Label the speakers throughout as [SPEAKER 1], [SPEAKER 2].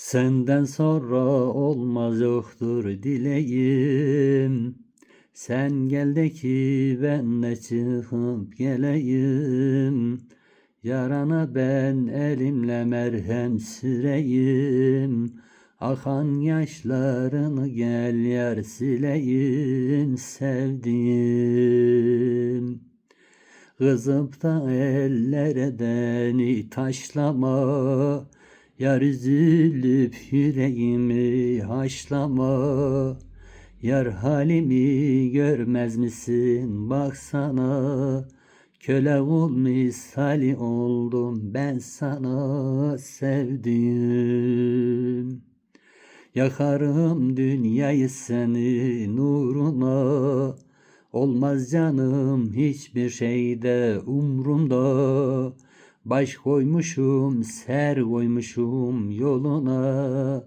[SPEAKER 1] Senden sonra olmaz yoktur dileğim. Sen gel de ki ben de çıkıp geleyim. Yarana ben elimle merhem süreyim. Akan yaşlarını gel yar sileyim sevdiğim. Kızıp da ellere beni taşlama. Yar üzülüp yüreğimi haşlama. Yar halimi görmez misin baksana. Köle ol misali oldum ben sana sevdiğim. Yakarım dünyayı senin nuruna. Olmaz canım hiçbir şeyde umrumda. Baş koymuşum, ser koymuşum yoluna.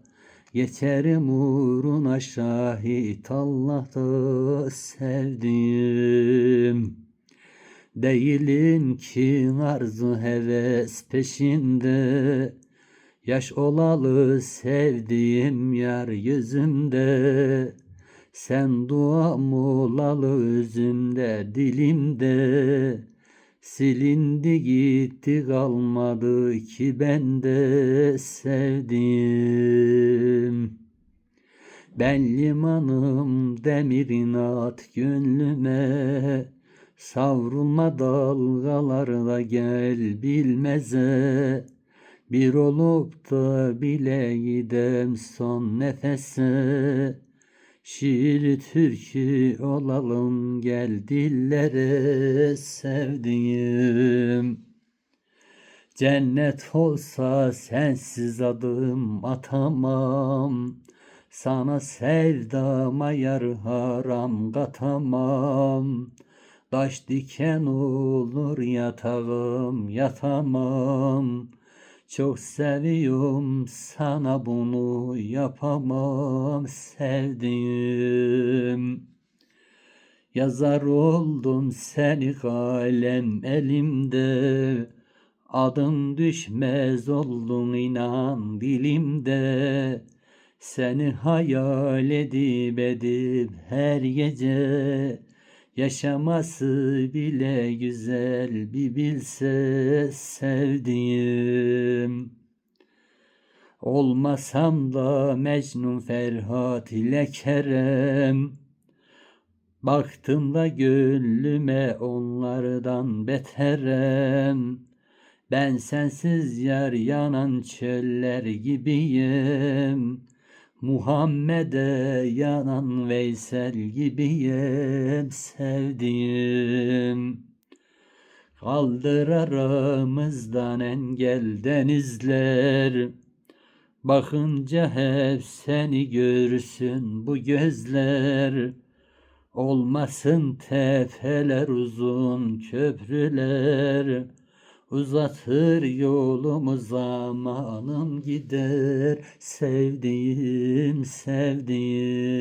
[SPEAKER 1] Geçerim uğruna şahit Allah'ta sevdiğim. Değilim ki arzu heves peşinde. Yaş olalı sevdiğim yar yüzümde. Sen duam olalı özümde dilimde. Silindi gitti kalmadı ki bende sevdiğim. Ben limanım demirin at gönlüme. Savrulma dalgalarla gel bilmeze. Bir olup da bile gidem son nefese. Şiir türkü olalım gel dillere sevdiğim. Cennet olsa sensiz adım atamam. Sana sevdama yar haram katamam. Taş diken olur yatağım yatamam. Çok seviyorum sana bunu yapamam sevdiğim. Yazar oldum seni kalem elimde. Adın düşmez oldun inan dilimde. Seni hayal edip edip her gece Yaşaması bile güzel bir bilse sevdiğim. Olmasam da Mecnun Ferhat ile Kerem. Baktım da gönlüme onlardan beterem. Ben sensiz yar yanan çöller gibiyim. Muhammed'e yanan Veysel gibiyim sevdiğim. Kaldır aramızdan engel denizler. Bakınca hep seni görsün bu gözler. Olmasın tepeler uzun köprüler. Uzatır yolumu zamanım gider sevdiğim sevdiğim.